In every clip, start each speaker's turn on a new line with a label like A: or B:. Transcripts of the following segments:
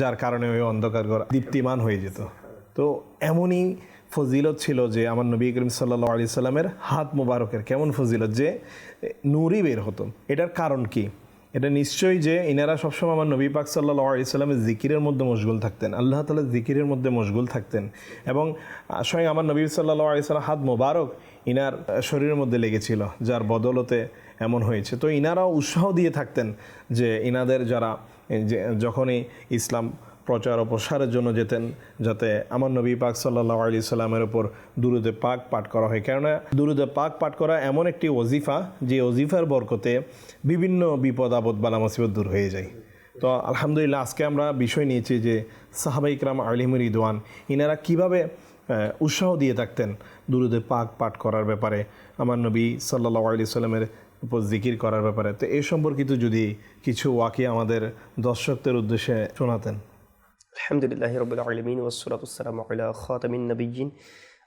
A: যার কারণে ওই অন্ধকার ঘর দীপ্তিমান হয়ে যেত। তো এমনই ফজিলত ছিল যে আমার নবী করিম সাল্লা আলি সাল্লামের হাত মোবারকের কেমন ফজিলত যে নূরই বের হতো। এটার কারণ কি? এটা নিশ্চয়ই যে ইনারা সবসময় আমার নবী পাক সাল্লাহ আলি সাল্লামের জিকিরের মধ্যে মশগুল থাকতেন। আল্লাহ তালা জিকিরের মধ্যে মশগুল থাকতেন এবং স্বয়ং আমার নবী সাল্লাহ আলি সাল্লাম হাত মোবারক ইনার শরীরের মধ্যে লেগেছিল, যার বদলতে এমন হয়েছে। তো ইনারাও উৎসাহ দিয়ে থাকতেন যে ইনাদের যারা যখনই ইসলাম প্রচার ও প্রসারের জন্য যেতেন, যাতে আমার নবী পাক সাল্লাহ আলি সাল্লামের ওপর দুরুদে পাক পাঠ করা হয়। কেননা দুরুদে পাক পাঠ করা এমন একটি ওজিফা, যে ওজিফার বরকতে বিভিন্ন বিপদ আপদ বালা মুসিবত দূর হয়ে যায়। তো আলহামদুলিল্লাহ, আজকে আমরা বিষয় নিয়েছি যে সাহাবা ইকরাম আলিমুর ইদওয়ান ইনারা কীভাবে উৎসাহ দিয়ে থাকতেন দুরুদে পাক পাঠ করার ব্যাপারে। আমার নবী সাল্লাহ আলি সাল্লামের উপর জিকির করার ব্যাপারে। তো এ সম্পর্কিত যদি কিছু ওয়াকি আমাদের দর্শকদের উদ্দেশ্যে শোনাতেন।
B: আলহামদুলিল্লাহ রবিল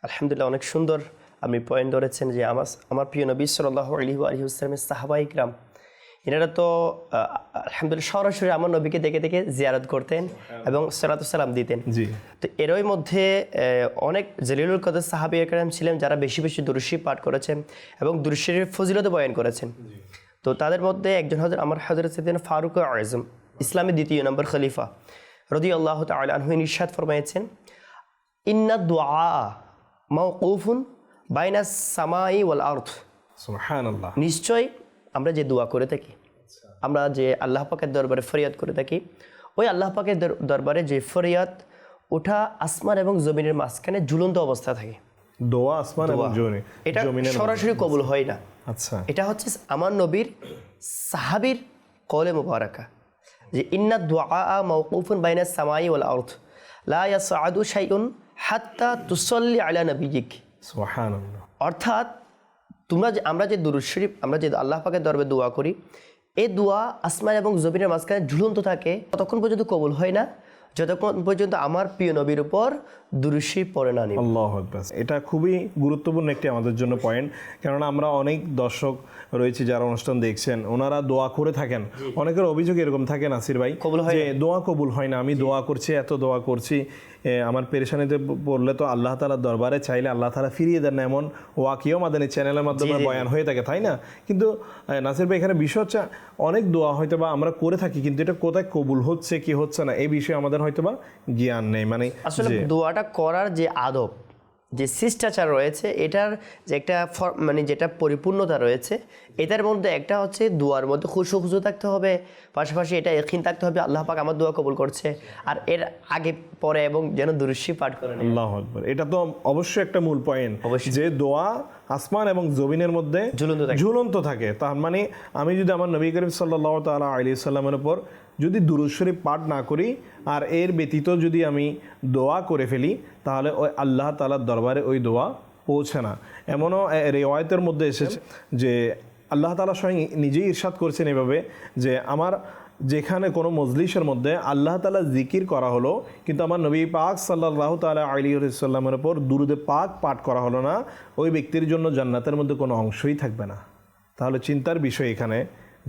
B: আলহামদুলিল্লাহ, অনেক সুন্দর আপনি পয়েন্ট ধরেছেন যে আমার আমার প্রিয় নবী সাল্লাহ আলহি আলহিউসলামের সাহাবাইকরাম এনারা তো আলহামদুলিল্লাহ সরাসরি আমার নবীকে দেখে দেখে জিয়ারত করতেন এবং সালাম দিতেন।
A: জি।
B: তো এরই মধ্যে অনেক জলিলুল কদর সাহাবি একরাম ছিলেন যারা বেশি বেশি দুরুশি পাঠ করেছেন এবং দুরুশির ফজিলত বয়ান করেছেন। তো তাদের মধ্যে একজন হজরত আমার হজরত সৈদিন ফারুক আজম ইসলামের দ্বিতীয় নম্বর খলিফা রদি আল্লাহ তালহু নিঃসাদ ফরমাইছেন ইন্না দোয়া মাউকুফুন বাইনা সামাই ওয়াল আর্থ নিশ্চয় আমরা যে দোয়া করে থাকি আমরা যে আল্লাহ পাকের দরবারে ফরিয়াদ করে থাকি ওই আল্লাহ পাকের দরবারে যে ফরিয়াদ ওঠা আসমান এবং জমিনের মাঝখানে ঝুলন্ত অবস্থা থাকে।
A: দোয়া আসমান এবং
B: এটা সরাসরি কবুল হয় না।
A: আচ্ছা।
B: এটা হচ্ছে আমার নবীর সাহাবির কলে মুবারাকা যে ইন্না দোয়া মৌকুফুন বাইনা সামাই ওয়াল আর্থ লা ইয়াসআদু শাইউন হাত্তা তুসাল্লি আলা
A: সুবহান
B: অর্থাৎ তোমরা যে আমরা যে দুরুদ শরীফ, আমরা যে আল্লাহ পাকের দরবে দোয়া করি এই দোয়া আসমান এবং জমিনের মাঝখানে ঝুলন্ত থাকে, ততক্ষণ পর্যন্ত কবুল হয় না, যতক্ষণ পর্যন্ত আমার প্রিয় নবীর উপর দুরুশি পড়ে না
A: আল্লাহ এটা খুবই গুরুত্বপূর্ণ একটি আমাদের জন্য পয়েন্ট কেননা আমরা অনেক দর্শক রয়েছে যারা অনুষ্ঠান দেখছেন ওনারা দোয়া করে থাকেন। অনেকের অভিযোগ এরকম থাকে নাসির ভাই যে দোয়া কবুল হয় না আমি দোয়া করছি এত দোয়া করছি। আমার পেরেশানিতে পড়লে তো আল্লাহ তালার দরবারে চাইলে আল্লাহ তালা ফিরিয়ে দেন না। এমন ওয়াকিও আমাদের এই চ্যানেলের মাধ্যমে বয়ান হয়ে থাকে তাই না? কিন্তু নাসির ভাই এখানে বিষয় হচ্ছে অনেক দোয়া হয়তো বা আমরা করে থাকি কিন্তু এটা কোথায় কবুল হচ্ছে কি হচ্ছে না এই বিষয়ে আমাদের হয়তো বা জ্ঞান নেই। মানে
B: আসলে দোয়াটা করার যে আদব যে শিষ্টাচার রয়েছে এটার যে একটা মানে যেটা পরিপূর্ণতা রয়েছে এটার মধ্যে একটা হচ্ছে দোয়ার মধ্যে খুশু খুশু থাকতে হবে পাশাপাশি এটা এখিন থাকতে হবে আল্লাহ পাক আমার দোয়া কবুল করছে আর এর আগে পরে এবং যেন দুরুশি পাঠ করে নেয়।
A: আল্লাহ আকবর এটা তো অবশ্যই একটা মূল পয়েন্ট
B: অবশ্যই।
A: যে দোয়া আসমান এবং জমিনের মধ্যে
B: ঝুলন্ত থাকে।
A: ঝুলন্ত থাকে তার মানে আমি যদি আমার নবী করিম সাল্লাহ তালা আলি সাল্লামের উপর যদি দুরুদ শরীফ পাঠ না করি, আর এর ব্যতীত যদি আমি দোয়া করে ফেলি, তাহলে ওই আল্লাহ তালার দরবারে ওই দোয়া পৌঁছে না। এমনও রেওয়ায়তের মধ্যে এসেছে যে আল্লাহ তালা স্বয়ং নিজেই ইরশাদ করছেন এভাবে যে আমার যেখানে কোনো মজলিসের মধ্যে আল্লাহ তালা জিকির করা হলো, কিন্তু আমার নবী পাক সাল্লাহ তালা আলী সাল্লামের ওপর দুরুদে পাক পাঠ করা হলো না, ওই ব্যক্তির জন্য জান্নাতের মধ্যে কোনো অংশই থাকবে না। তাহলে চিন্তার বিষয় এখানে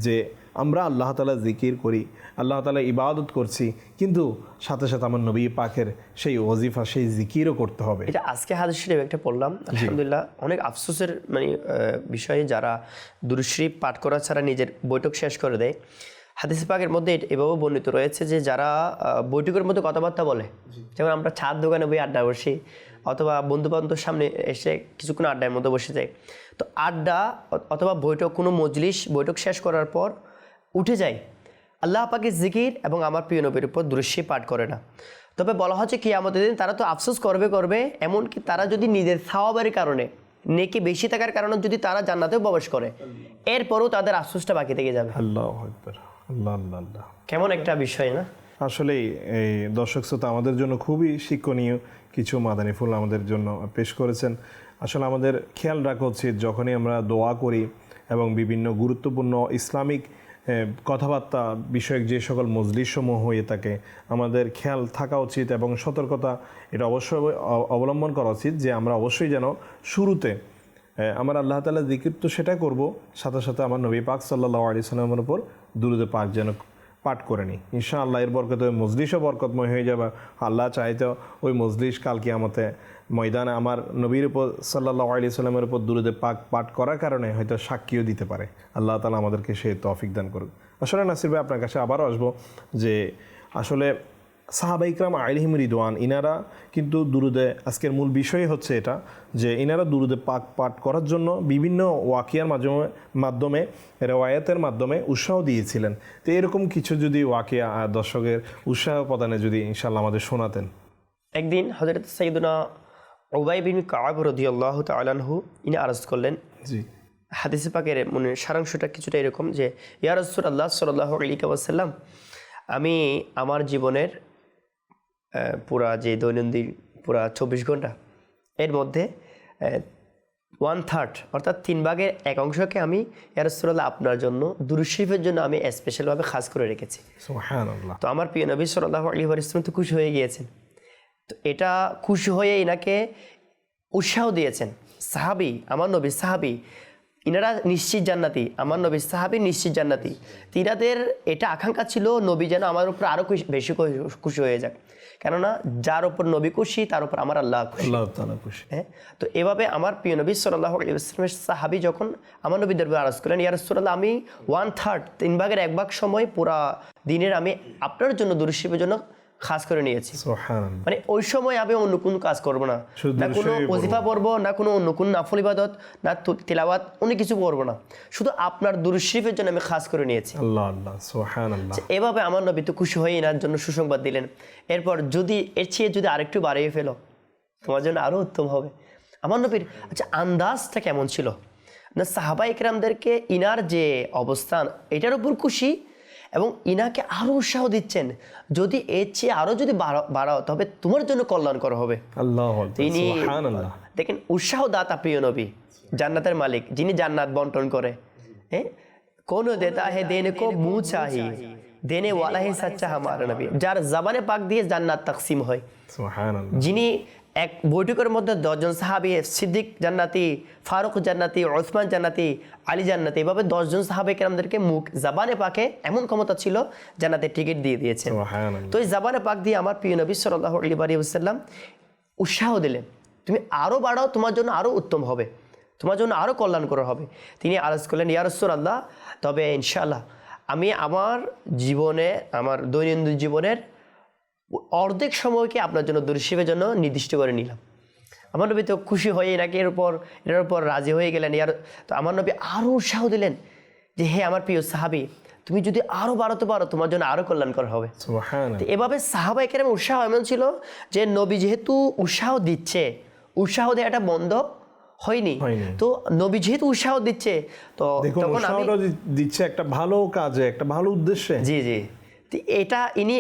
A: যে আমরা আল্লাহ তালা জিকির করি আল্লাহ তালা ইবাদত করছি কিন্তু সাথে সাথে আমার নবী পাকের সেই ওজিফা সেই জিকিরও করতে হবে।
B: এটা আজকে হাদিস শরীফ একটা পড়লাম। আলহামদুলিল্লাহ অনেক আফসোসের মানে বিষয়ে যারা দুরুশরীফ পাঠ করা ছাড়া নিজের বৈঠক শেষ করে দেয় হাদিস পাকের মধ্যে এভাবে বর্ণিত রয়েছে যে যারা বৈঠকের মধ্যে কথাবার্তা বলে যেমন আমরা ছাদ দোকানে বই আড্ডা বসি অথবা বন্ধু বান্ধবের সামনে এসে কিছুক্ষণ আড্ডার মধ্যে বসে যায় তো আড্ডা অথবা বৈঠক কোনো মজলিস বৈঠক শেষ করার পর উঠে যায়। আল্লাহ পাকের জিকির এবং আমার প্রিয় নবীর উপর দৃশ্যে পাঠ করে না। তবে বলা হচ্ছে কি আমাদের দিন তারা তো আফসোস করবে করবে এমনকি তারা যদি নিজের সাওয়াবের কারণে নেকি বেশি থাকার কারণে যদি তারা জান্নাতেও প্রবেশ করে এরপরও তাদের আফসোসটা বাকি থেকে যাবে।
A: আল্লাহ আকবর আল্লাহ আল্লাহ আল্লাহ।
B: কেমন একটা বিষয় না?
A: আসলেই এই দর্শক শ্রোতা আমাদের জন্য খুবই শিক্ষণীয় কিছু মাদানী ফুল আমাদের জন্য পেশ করেছেন। আসলে আমাদের খেয়াল রাখা উচিত যখনই আমরা দোয়া করি এবং বিভিন্ন গুরুত্বপূর্ণ ইসলামিক কথাবার্তা বিষয়ক যে সকল মজলিসমূহ হয়ে থাকে, আমাদের খেয়াল থাকা উচিত এবং সতর্কতা এটা অবশ্যই অবলম্বন করা উচিত যে আমরা অবশ্যই যেন শুরুতে আমার আল্লাহ তালা জিকির তো সেটা করব, সাথে সাথে আমার নবী পাক সাল্লাহ আলি সাল্লামের উপর দুরুদে পাক যেন পাঠ করে নিই ইনশাআল্লাহ এর বরকত ওই মজলিসও বরকতময় হয়ে যাবে। আল্লাহ চাইতো ওই মজলিস কালকে কিয়ামতে ময়দানে আমার নবীর উপর সাল্লাহ আলি সাল্লামের উপর দুরুদে পাক পাঠ করার কারণে হয়তো সাক্ষীও দিতে পারে। আল্লাহ তালা আমাদেরকে সে তফিক দান করুক। আসলে নাসির ভাই আপনার কাছে আবারও আসব যে আসলে সাহাবা ইকরাম আলিহিম রিদওয়ান ইনারা কিন্তু দুরুদে আজকের মূল বিষয় হচ্ছে এটা যে ইনারা দুরুদে পাক পাঠ করার জন্য বিভিন্ন ওয়াকিয়ার মাধ্যমে মাধ্যমে রেওয়ায়াতের মাধ্যমে উৎসাহ দিয়েছিলেন। তো এরকম কিছু যদি ওয়াকিয়া দর্শকের উৎসাহ প্রদানে যদি ইনশাল্লাহ আমাদের শোনাতেন।
B: একদিন হজরত সৈদুনা ওবাই বিন কাব রদি আল্লাহ তালানহু ইনি আরজ করলেন।
A: জি।
B: হাদিসে পাকের মানে সারাংশটা কিছুটা এরকম যে ইয়া রসুল আল্লাহ সাল্লাহ আলিকা ওয়াসাল্লাম আমি আমার জীবনের পুরা যে দৈনন্দিন পুরা চব্বিশ ঘণ্টা এর মধ্যে ওয়ান থার্ড অর্থাৎ তিন ভাগের এক অংশকে আমি ইয়ারসুল্লাহ আপনার জন্য দুরুশরীফের জন্য আমি স্পেশালভাবে খাস করে রেখেছি। তো আমার প্রিয় নবী সাল্লাহ আলী ইসলাম তো খুশি হয়ে গিয়েছেন। তো এটা খুশি হয়ে এনাকে উৎসাহ দিয়েছেন। সাহাবি আমার নবী সাহাবি ইনারা নিশ্চিত জান্নাতি আমার নবী সাহাবি নিশ্চিত জান্নাতি। তিনাদের এটা আকাঙ্ক্ষা ছিল নবী যেন আমার উপর আরও বেশি খুশি- হয়ে যাক। কেননা যার উপর নবী খুশি তার উপর আমার আল্লাহ খুশি। হ্যাঁ? তো এভাবে আমার প্রিয় নবী সাল্লাহ ইসলামের সাহাবি যখন আমার নবী দরবে আরজ করলেন ইয়ার রসুল্লাহ আমি ওয়ান থার্ড তিন ভাগের এক ভাগ সময় পুরা দিনের আমি আপনার জন্য দুরুশিবের জন্য খাস করে নিয়েছি। মানে ওই সময় আমি অন্য কোনো কাজ করব না। না কোনো ওজিফা পড়ব না কোনো অন্য কোনো নাফল ইবাদত না তিলাওয়াত অন্য কিছু করব না। শুধু আপনার দুরুশরীফের জন্য আমি খাস করে নিয়েছি।
A: আল্লাহ আল্লাহ সুবহানাল্লাহ।
B: এভাবে আমার নবী তো খুশি হয়ে এনার জন্য সুসংবাদ দিলেন। এরপর যদি এর চেয়ে যদি আরেকটু বাড়িয়ে ফেলো তোমার জন্য আরও উত্তম হবে। আমার নবীর আচ্ছা আন্দাজটা কেমন ছিল? না সাহাবা ইকরামদেরকে ইনার যে অবস্থান এটার উপর খুশি? এবং ইনাকে আরও উৎসাহ দিচ্ছেন। যদি এর চেয়ে আরও যদি বাড়াও তবে তোমার জন্য কল্যাণকর হবে। তিনি দেখেন উৎসাহ দাতা প্রিয় নবী জান্নাতের মালিক যিনি জান্নাত বন্টন করে। হ্যাঁ কোন দেতা হে দেনে কো মুহ চাহি দেনে ওয়ালা হে সাচ্চা হামারা নবী। যার জবানে পাক দিয়ে জান্নাত তাকসিম হয়। যিনি এক বৈঠকের মধ্যে দশজন সাহাবি সিদ্দিক জান্নাতি ফারুক জান্নাতি ওসমান জান্নাতি আলী জান্নাতি এভাবে দশজন সাহাবে কেরামদেরকে মুখ জাবানে পাকে এমন ক্ষমতা ছিল জান্নাতের টিকিট দিয়ে দিয়েছেন
A: সুবহানাল্লাহ।
B: তো এই জাবানে পাক দিয়ে আমার প্রিয় নবী সাল্লাহ আলী বারি ওসাল্লাম উৎসাহ দিলেন তুমি আরও বাড়াও তোমার জন্য আরও উত্তম হবে তোমার জন্য আরও কল্যাণকর হবে। তিনি আরজ করলেন ইয়ারসুর আল্লাহ তবে ইনশাআল্লাহ আমি আমার জীবনে আমার দৈনন্দিন জীবনের অর্ধেক সময়কে আপনার জন্য দুরশিবের জন্য নির্দিষ্ট করে নিলাম। আমার নবী তো খুশি হয়ে নাকি এর উপর এর উপর রাজি হয়ে গেলেন। ইয়ার তো আমার নবী আরও উৎসাহ দিলেন যে হে আমার প্রিয় সাহাবি তুমি যদি আরও বাড়াতে পারো তোমার জন্য আরও কল্যাণকর হবে। এভাবে সাহাবাই কেরাম উৎসাহ এমন ছিল যে নবী যেহেতু উৎসাহ দিচ্ছে উৎসাহ দেওয়াটা বন্ধ হয়নি। তো নবী যেহেতু উৎসাহ দিচ্ছে তো তখন আমি
A: দিচ্ছে একটা ভালো কাজে একটা ভালো উদ্দেশ্যে।
B: জি জি। এটা ইনি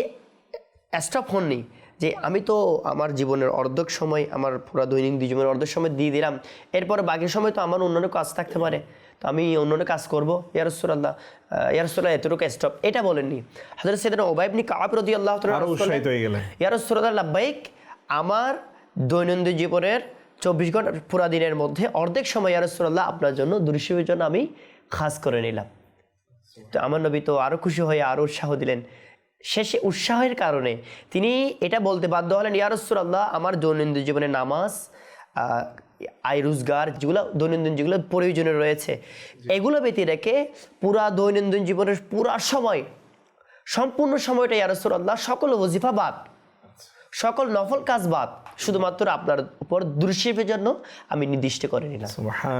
B: স্টপ হননি যে আমি তো আমার জীবনের অর্ধেক সময় আমার পুরো দৈনন্দিন জীবনের অর্ধেক সময় দিয়ে দিলাম। এরপর বাকি সময় তো আমার অন্যান্য কাজ থাকতে পারে। তো আমি অন্যান্য কাজ করব। ইয়ারসুল্লাহ ইয়ারসুল্লাহ এতটুকু স্টপ এটা বলেননি। হাজার সেদিন ওবাইবনি কাব রদি আল্লাহ ইয়ারসুল্লাহ লাব্বাইক আমার দৈনন্দিন জীবনের চব্বিশ ঘণ্টা পুরা দিনের মধ্যে অর্ধেক সময় ইয়ারসুল্লাহ আপনার জন্য দুরিশিবের জন্য আমি খাস করে নিলাম। তো আমার নবী তো আরও খুশি হয়ে আরও উৎসাহ দিলেন। শেষে উৎসাহের কারণে তিনি এটা বলতে বাধ্য হলেন ইয়ারসুর আল্লাহ আমার দৈনন্দিন জীবনে নামাজ আয় রোজগার যেগুলো দৈনন্দিন যেগুলো প্রয়োজনে রয়েছে এগুলো ব্যতী রেখে পুরা দৈনন্দিন জীবনের পুরা সময় সম্পূর্ণ সময়টা ইয়ারসুর আল্লাহ সকল ওজিফা বাদ সকল নফল কাজ বাদ শুধুমাত্র আপনার উপর দুর্শিপের জন্য আমি নির্দিষ্ট করে নিলাম।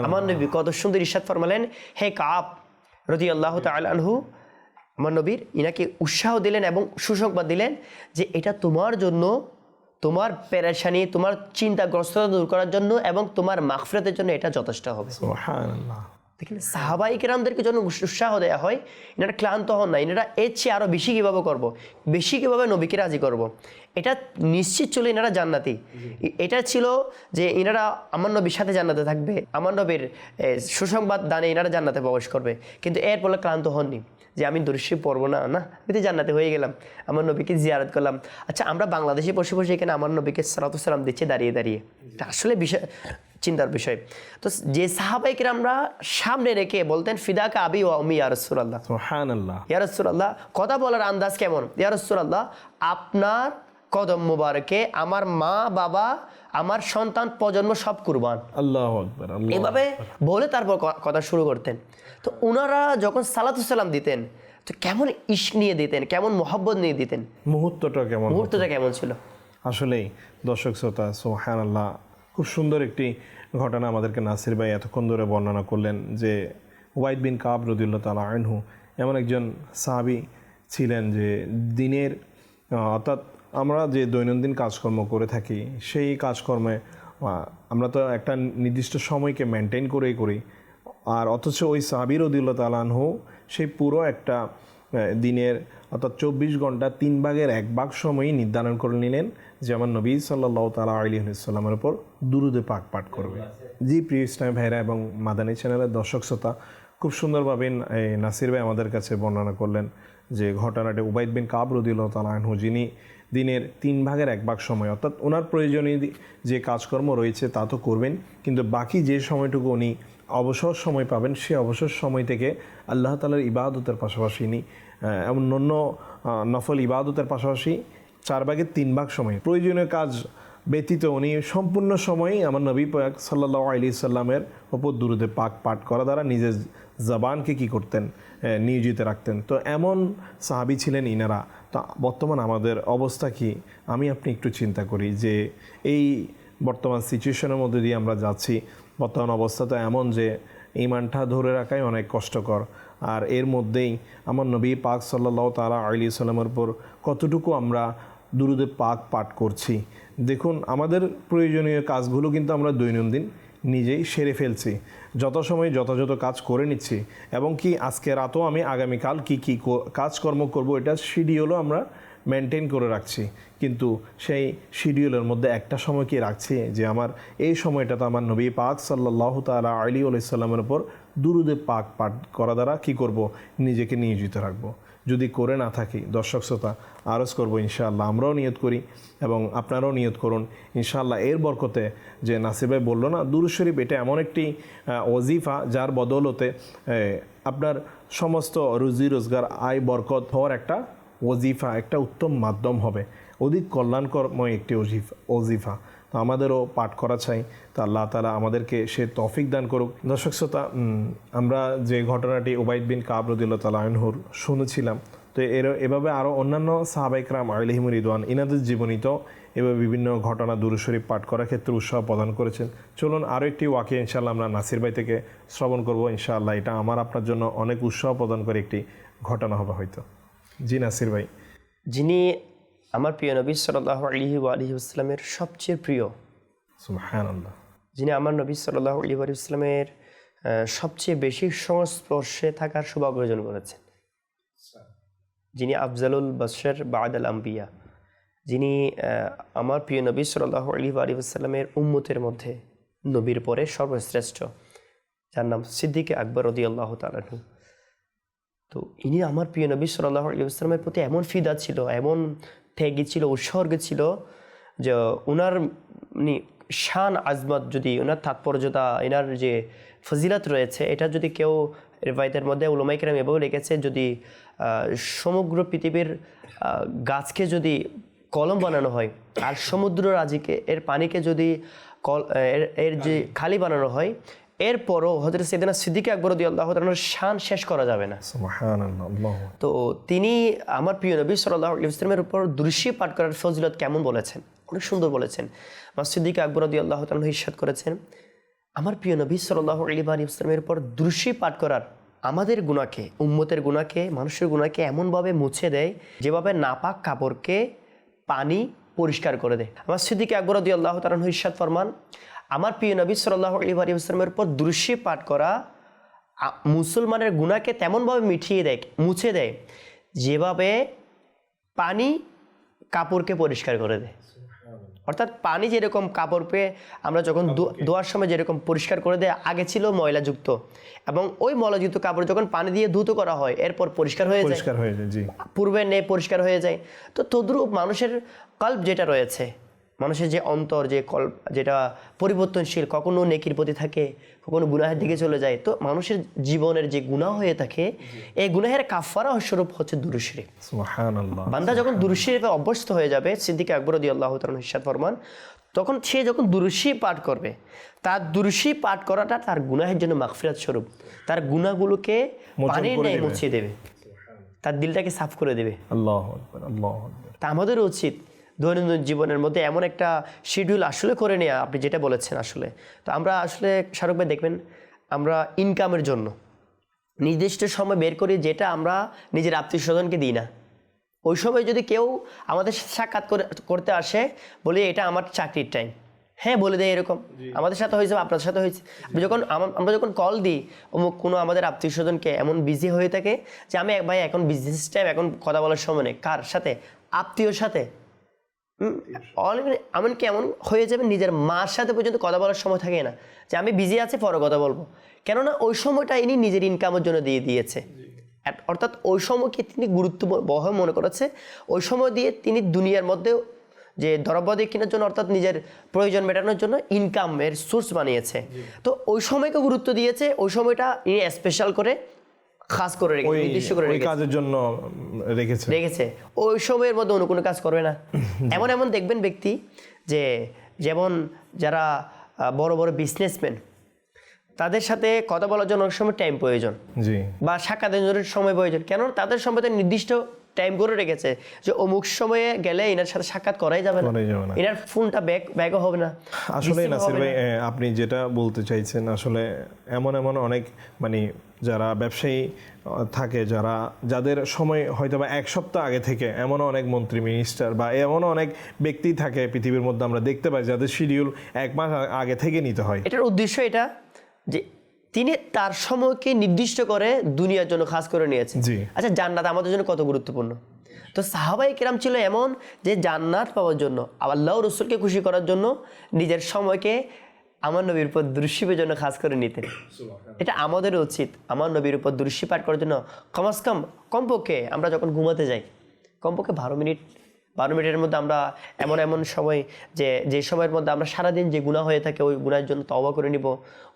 B: আমার নবী কত সুন্দর ইরশাদ ফরমালেন হে কাপ রদি আল্লাহ তালহু আমার নবীর, ইনাকে উৎসাহ দিলেন এবং সুসংবাদ দিলেন যে এটা তোমার জন্য, তোমার পেরেশানি, তোমার চিন্তাগ্রস্ততা দূর করার জন্য এবং তোমার মাগফিরাতের জন্য এটা যথেষ্ট হবে।
A: সুবহানাল্লাহ
B: দেখেন সাহাবাই কেরামদেরকে যখন উৎসাহ দেওয়া হয় এনারা ক্লান্ত হন না এনারা এর চেয়ে আরও বেশি কীভাবে করব। বেশি কীভাবে নবীকে রাজি করব। এটা নিশ্চিত ছিল এনারা জান্নাতি। এটা ছিল যে এনারা আমার নবীর সাথে জান্নাতে থাকবে আমার নবীর সুসংবাদ দানে এনারা জান্নাতে প্রবেশ করবে। কিন্তু এর ফলে ক্লান্ত হননি যে আমি দৃশ্যে পড়ব না না আমি তো জান্নাতে হয়ে গেলাম আমার নবীকে জিয়ারত করলাম। আচ্ছা আমরা বাংলাদেশে বসে বসে এখানে আমার নবীকে সালাতাম দিচ্ছে দাঁড়িয়ে দাঁড়িয়ে। এটা আসলে বিষয় চিন্তার বিষয়। তো যে সাহাবাইকে আমরা সামনে রেখে বলতেন ফিদাকা আবি ও আমি ইয়ারসুল্লাহ
A: সুহান আল্লাহ
B: ইয়ারসুল্লাহ কথা বলার আন্দাজ কেমন? ইয়ারসুল্লাহ আপনার কদম মুবারকে আমার মা বাবা আমার সন্তান প্রজন্ম সব কুরবান।
A: আল্লাহ
B: এভাবে বলে তারপর কথা শুরু করতেন। তো ওনারা যখন সালাতুসাল্লাম দিতেন তো কেমন ইস্ক নিয়ে দিতেন কেমন মোহাব্বত নিয়ে দিতেন?
A: মুহূর্তটা কেমন
B: মুহূর্তটা কেমন ছিল?
A: আসলেই দর্শক শ্রোতা সোহান আল্লাহ খুব সুন্দর একটি ঘটনা আমাদেরকে নাসির ভাই এতক্ষণ ধরে বর্ণনা করলেন যে ওয়াইদ বিন কাব রদুল্লাহ তালা আনহু এমন একজন সাহাবি ছিলেন যে দিনের অর্থাৎ আমরা যে দৈনন্দিন কাজকর্ম করে থাকি, সেই কাজকর্মে আমরা তো একটা নির্দিষ্ট সময়কে মেনটেন করেই করি। আর অথচ ওই সাহাবির রদিল্লা তালানহু সেই পুরো একটা দিনের অর্থাৎ চব্বিশ ঘণ্টা তিন ভাগের এক ভাগ সময়ই নির্ধারণ করে নিলেন যে আমার নবী সাল্লাহ তালা আলী সাল্লামের উপর দুরুদে পাক পাঠ করবে। জি, প্রিয় ইসলাম ভাইরা এবং মাদানী চ্যানেলের দর্শক শ্রোতা, খুব সুন্দরভাবে নাসির ভাই আমাদের কাছে বর্ণনা করলেন যে ঘটনাটি উবাইদ বিন কাব রদিল্লাহ তালা আনহু, যিনি দিনের তিন ভাগের এক ভাগ সময়, অর্থাৎ ওনার প্রয়োজনীয় যে কাজকর্ম রয়েছে তা তো করবেন, কিন্তু বাকি যে সময়টুকু উনি অবসর সময় পাবেন সেই অবসর সময় থেকে আল্লাহ তালার ইবাদতের পাশাপাশি আহ, এমন অন্য নফল ইবাদতের পাশাপাশি চার ভাগের তিন ভাগ সময় প্রয়োজনীয় কাজ ব্যতীত উনি সম্পূর্ণ সময়ই আমার নবী পাক সাল্লাহ আলি সাল্লামের ওপর দুরুদে পাক পাঠ করা দ্বারা নিজের জবানকে কি করতেন নিয়োজিত রাখতেন। তো এমন সাহাবি ছিলেন ইনারা। তো বর্তমান আমাদের অবস্থা কি? আমি আপনি একটু চিন্তা করি যে এই বর্তমান সিচুয়েশনের মধ্যে দিয়ে আমরা যাচ্ছি বর্তমান অবস্থা তো এমন যে ইমানটা ধরে রাখাই অনেক কষ্টকর। আর এর মধ্যেই আমার নবী পাক সাল্লাহ তালা আলী সাল্লামের উপর কতটুকু আমরা দুরুদে পাক পাঠ করছি। দেখুন, আমাদের প্রয়োজনীয় কাজগুলো কিন্তু আমরা দৈনন্দিন নিজেই সেরে ফেলছি। যত সময় যথাযথ কাজ করে নিচ্ছি এবং কি আজকে রাতও আমি আগামীকাল কি কো- কাজকর্ম করব এটা শিডিউলও আমরা মেনটেন করে রাখছি। কিন্তু সেই শিডিউলের মধ্যে একটা সময় কি রাখছি যে আমার এই সময়টা তো আমার নবী পাক সাল্লাহ তালা আলী আলাইসাল্লামের উপর দুরুদে পাক পাঠ করা দ্বারা কি করব? নিজেকে নিয়োজিত রাখব। যদি করে না থাকি, দর্শক শ্রোতা, আরজ করব ইনশাআল্লাহ, আমরাও নিয়ত করি এবং আপনারাও নিয়ত করুন। ইনশাআল্লাহ এর বরকতে যে নাসির ভাই বলল না, দুরুদ শরীফ এটা এমন একটি ওজিফা যার বদৌলতে আপনার সমস্ত রুজি রোজগার, আয়, বরকত হওয়ার একটা ওজিফা, একটা উত্তম মাধ্যম হবে। অধিক কল্যাণকরময় একটি ওজিফ, ওজিফা। তো আমাদেরও পাঠ করা চাই। তা আল্লাহ তালা আমাদেরকে সে তফিক দান করুক। দর্শক শ্রোতা আমরা যে ঘটনাটি ওবায়দ বিন কাবরুদ্দিল্লা তালা আনহুর শুনেছিলাম, তো এর, এভাবে আরও অন্যান্য সাহাবাইকরাম আলিহিমুর ইদওয়ান ইনাদের জীবনীতেও এভাবে বিভিন্ন ঘটনা দুরুশরীফ পাঠ করার ক্ষেত্রে উৎসাহ প্রদান করেছেন। চলুন আরও একটি ওয়াকে ইনশাল্লাহ আমরা নাসির ভাই থেকে শ্রবণ করব। ইনশাআল্লাহ এটা আমার, আপনার জন্য অনেক উৎসাহ প্রদান করে একটি ঘটনা হবে হয়তো। জি নাসির ভাই।
B: যিনি আমার প্রিয় নবী সাল্লাহ আলহি আলহি ইসলামের সবচেয়ে প্রিয়। যিনি আমার নবী সাল্লাহ আলী ইসলামের সবচেয়ে বেশি সংস্পর্শে থাকার সৌভাগ্য অর্জন করেছেন। যিনি আফজালুল বাশার বাদ আল আম্বিয়া। যিনি আমার প্রিয় নবী সাল্লাহ আলী আলী ইসলামের উম্মতের মধ্যে নবীর পরে সর্বশ্রেষ্ঠ যার নাম সিদ্দিকে আকবর রদি আল্লাহ তালাহু তো ইনি আমার প্রিয় নবী সাল্লাহ আলী ইসলামের প্রতি এমন ফিদা ছিল এমন ত্যাগী ছিল উৎসর্গ ছিল যে ওনার শান আজমত যদি ওনার তাৎপর্যতা এনার যে ফজিলাত রয়েছে এটা যদি কেউ রেবায়তের মধ্যে উলমাইকরাম এভাবে রেখেছে যদি সমগ্র পৃথিবীর গাছকে যদি কলম বানানো হয় আর সমুদ্র রাজিকে এর পানিকে যদি কল এর এর যে খালি বানানো হয় এরপরও হজরত সেদিনা সিদ্দিক আকবর দিয়ে আল্লাহ তাআলার শান শেষ করা যাবে না। তো তিনি আমার প্রিয় নবী সাল্লাহ ইসলামের উপর দৃশ্যি পাঠ করার ফজিলত কেমন বলেছেন? অনেক সুন্দর বলেছেন। মাসিদ্দিক আকবর দিয়ে আল্লাহ তালন ইস্বাদ করেছেন আমার প্রিয় নবী সাল্লাহ আলী ইসলামের উপর দৃশ্যি পাঠ করার আমাদের গুণাকে উম্মতের গুণাকে মানুষের গুণাকে এমনভাবে মুছে দেয় যেভাবে নাপাক কাপড়কে পানি পরিষ্কার করে দেয়। আমার সিদ্দিক আকবর দিয়ে আল্লাহ তালন ইস্বাদ ফরমান আমার প্রিয় নবী সাল্লাহ আলী উপর দৃশ্যি পাঠ করা মুসলমানের গুণাকে তেমনভাবে মিঠিয়ে দেয় মুছে দেয় যেভাবে পানি কাপড়কে পরিষ্কার করে দেয়। অর্থাৎ পানি যেরকম কাপড় পেয়ে আমরা যখন ধোয়ার সময় যেরকম পরিষ্কার করে দেয় আগে ছিল ময়লাযুক্ত। এবং ওই ময়লাযুক্ত কাপড় যখন পানি দিয়ে ধুত করা হয় এরপর পরিষ্কার হয়ে যায়।
A: পরিষ্কার হয়ে যায়
B: পূর্বে নেই পরিষ্কার হয়ে যায়। তো তদ্রূপ মানুষের কল্প যেটা রয়েছে মানুষের যে অন্তর যে কল যেটা পরিবর্তনশীল কখনো নেকির প্রতি থাকে কখনো গুনাহের দিকে চলে যায় তো মানুষের জীবনের যে গুনাহ হয়ে থাকে এই গুনাহের কাফারা স্বরূপ হচ্ছে দুরুশরীফ
A: সুবহানাল্লাহ।
B: বান্দা যখন দুরুশরীফে অভ্যস্ত হয়ে যাবে সিদ্দিক আকবর দি আল্লাহ হিসাদ ফরমান তখন সে যখন দুরুশি পাঠ করবে তার দুরুশি পাঠ করাটা তার গুনাহের জন্য মাগফিরাত স্বরূপ। তার গুনাহগুলোকে পানির ন্যায় মুছিয়ে দেবে। তার দিলটাকে সাফ করে দেবে।
A: আল্লাহ
B: তা আমাদের উচিত দৈনন্দিন জীবনের মধ্যে এমন একটা শিডিউল আসলে করে নেওয়া আপনি যেটা বলেছেন আসলে। তো আমরা আসলে শাহরুখ ভাই দেখবেন আমরা ইনকামের জন্য নির্দিষ্ট সময় বের করি যেটা আমরা নিজের আত্মীয় স্বজনকে দিই না। ওই সময় যদি কেউ আমাদের সাথে সাক্ষাৎ করে করতে আসে বলি এটা আমার চাকরির টাইম হ্যাঁ বলে দেয় এরকম। আমাদের সাথে হয়েছে বা আপনার সাথে হয়েছে। আপনি যখন আমরা যখন কল দিই অমুক কোনো আমাদের আত্মীয় স্বজনকে এমন বিজি হয়ে থাকে যে আমি এক ভাই এখন বিজনেস টাইম এখন কথা বলার সময় নেই। কার সাথে? আত্মীয়র সাথে। এমন হয়ে যাবে নিজের মার সাথে পর্যন্ত কথা বলার সময় থাকে না। যে আমি বিজি আছি পরে কথা বলব। কেননা ওই সময়টা ইনি নিজের ইনকামের জন্য দিয়ে দিয়েছে। অর্থাৎ ওই সময়কে তিনি গুরুত্ব বহ মনে করেছে? ওই সময় দিয়ে তিনি দুনিয়ার মধ্যে যে দ্রব্যাদি কেনার জন্য অর্থাৎ নিজের প্রয়োজন মেটানোর জন্য ইনকামের সোর্স বানিয়েছে। তো ওই সময়কে গুরুত্ব দিয়েছে ওই সময়টা ইনি স্পেশাল করে খাস করে রেখেছে নির্দিষ্ট করে
A: ওই
B: রেখেছে।
A: কাজের জন্য রেখেছে।
B: রেখেছে। ওই সময়ের মধ্যে অন্য কোনো কাজ করবে না। এমন এমন দেখবেন ব্যক্তি যে যেমন যারা বড় বড় বিজনেসম্যান তাদের সাথে কথা বলার জন্য অনেক সময় টাইম প্রয়োজন
A: জি।
B: বা সাক্ষাতের জন্য সময় প্রয়োজন। কেন তাদের সম্পর্কে নির্দিষ্ট টাইম করে রেখেছে যে অমুক সময়ে গেলে এনার সাথে সাক্ষাৎ করাই যাবে না। এনার ফোনটা ব্যাক ব্যাকও হবে না।
A: আসলে নাসির ভাই আপনি যেটা বলতে চাইছেন আসলে এমন এমন অনেক মানে যারা ব্যবসায়ী থাকে যারা যাদের সময় হয়তো বা এক সপ্তাহ আগে থেকে এমন অনেক মন্ত্রী মিনিস্টার বা এমন অনেক ব্যক্তি থাকে পৃথিবীর মধ্যে আমরা দেখতে পাই যাদের শিডিউল এক মাস আগে থেকে নিতে হয়।
B: এটার উদ্দেশ্য এটা যে তিনি তার সময়কে নির্দিষ্ট করে দুনিয়ার জন্য খাস করে নিয়েছে আচ্ছা জান্নাত আমাদের জন্য কত গুরুত্বপূর্ণ? তো সাহাবাই কেরাম ছিল এমন যে জান্নাত পাওয়ার জন্য আল্লাহ রসুলকে খুশি করার জন্য নিজের সময়কে আমার নবীর উপর দৃশ্যের জন্য খাস করে নিতেন। এটা আমাদের উচিত আমার নবীর উপর দৃশ্যি পাঠ করার জন্য। কমাস কম কমপক্ষে আমরা যখন ঘুমাতে যাই কমপক্ষে বারো মিনিট বারো মিনিটের মধ্যে আমরা এমন এমন সময় যে যে সময়ের মধ্যে আমরা সারাদিন যে গুণা হয়ে থাকে ওই গুণার জন্য তওবা করে নিব,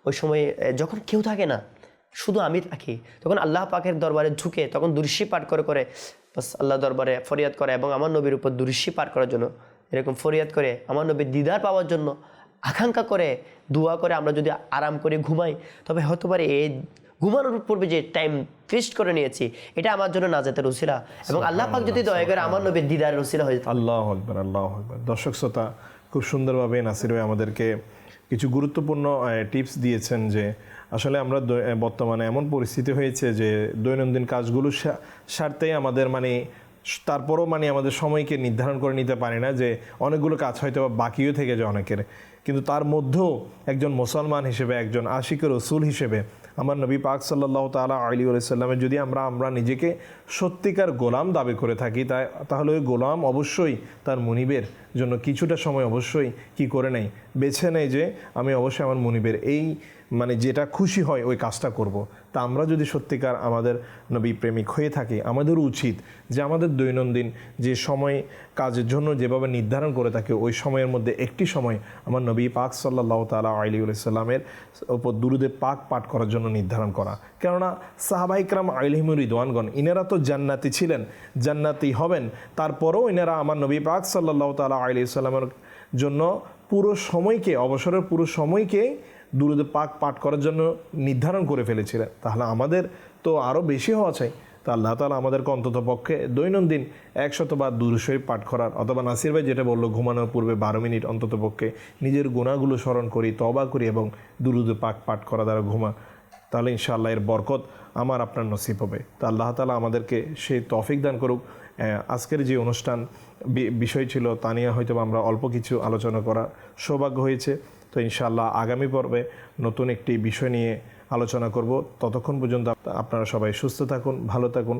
B: ওই সময় যখন কেউ থাকে না, শুধু আমি থাকি, তখন আল্লাহ পাকের দরবারে ঝুঁকে তখন দুরুশি পাঠ করে করে, বাস আল্লাহ দরবারে ফরিয়াদ করে এবং আমার নবীর উপর দুরুশি পাঠ করার জন্য, এরকম ফরিয়াদ করে আমার নবীর দিদার পাওয়ার জন্য আকাঙ্ক্ষা করে, দোয়া করে আমরা যদি আরাম করে ঘুমাই, তবে হতে পারে এই ঘুমানোর পূর্বে যে টাইম ফিস্ট করে নিয়েছি এটা আমার জন্য নাজাতের রসিলা এবং আল্লাহ পাক যদি দয়া করে আমার নবীর দিদার রসিলা হয়ে
A: আল্লাহ আকবর আল্লাহ আকবর। দর্শক শ্রোতা খুব সুন্দরভাবে নাসির ভাই আমাদেরকে কিছু গুরুত্বপূর্ণ টিপস দিয়েছেন যে আসলে আমরা বর্তমানে এমন পরিস্থিতি হয়েছে যে দৈনন্দিন কাজগুলো সা- সারতেই আমাদের মানে তারপরও মানে আমাদের সময়কে নির্ধারণ করে নিতে পারি না যে অনেকগুলো কাজ হয়তো বা বাকিও থেকে যায় অনেকের। কিন্তু তার মধ্যেও একজন মুসলমান হিসেবে একজন আশিকের রসুল হিসেবে আমার নবী পাক সাল্লাহ তালা আলী আলাইসাল্লামের যদি আমরা আমরা নিজেকে সত্যিকার গোলাম দাবি করে থাকি তাই তাহলে ওই গোলাম অবশ্যই তার মনিবের জন্য কিছুটা সময় অবশ্যই কি করে নেয়? বেছে নেয় যে, আমি অবশ্যই আমার মনিবের। এই মানে যেটা খুশি হয় ওই কাজটা করব। তা আমরা যদি সত্যিকার আমাদের নবী প্রেমিক হয়ে থাকি, আমাদের উচিত যে আমাদের দৈনন্দিন যে সময়, কাজের জন্য যেভাবে নির্ধারণ করে থাকি, ওই সময়ের মধ্যে একটি সময় আমার নবী পাক সাল্লাহ তালা আলী সাল্লামের ওপর দুরুদে পাক পাঠ করার জন্য নির্ধারণ করা কেননা সাহাবাইকরাম আলিহিমুর রিদওয়ানগণ, ইনারা তো জান্নাতি ছিলেন, জান্নাতি হবেন তারপরেও ইনারা আমার নবী পাক সাল্লাহ তালা আলী সাল্লামের জন্য পুরো সময়কে, অবসরের পুরো সময়কে দুরুদে পাক পাঠ করার জন্য নির্ধারণ করে ফেলেছিলেন। তাহলে আমাদের তো আরও বেশি হওয়া চাই। তা আল্লাহ তালা আমাদেরকে অন্তত পক্ষে দৈনন্দিন একশতবার দুরুশরীফ পাঠ করার, অথবা নাসির ভাই যেটা বলল, ঘুমানোর পূর্বে বারো মিনিট অন্তত পক্ষে নিজের গুণাগুলো স্মরণ করি তবা করি এবং দুরুদে পাক পাঠ করা দ্বারা ঘুমা, তাহলে ইনশাআল্লাহ এর বরকত আমার আপনার নসিব হবে। তা আল্লাহ তালা আমাদেরকে সেই তফিক দান করুক। আজকের যে অনুষ্ঠান বিষয় ছিল তা নিয়ে হয়তো আমরা অল্প কিছু আলোচনা করার সৌভাগ্য হয়েছে। তো ইনশাল্লাহ আগামী পর্বে নতুন একটি বিষয় নিয়ে আলোচনা করব। ততক্ষণ পর্যন্ত আপনারা সবাই সুস্থ থাকুন, ভালো থাকুন।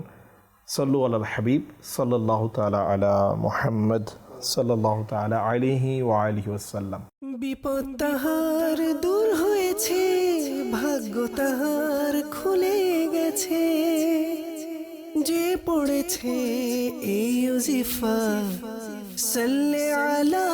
A: সল্লু আল হাবিব সাল্লাহ তালা আলা মোহাম্মদ সাল্লাহ তালা আলিহি ও আলিহি ওসাল্লাম
C: বিপদ তাহার দূর হয়েছে, ভাগ্য তাহার খুলে গেছে। যে পড়েছে এই ইউজিফা সাল্লে আলা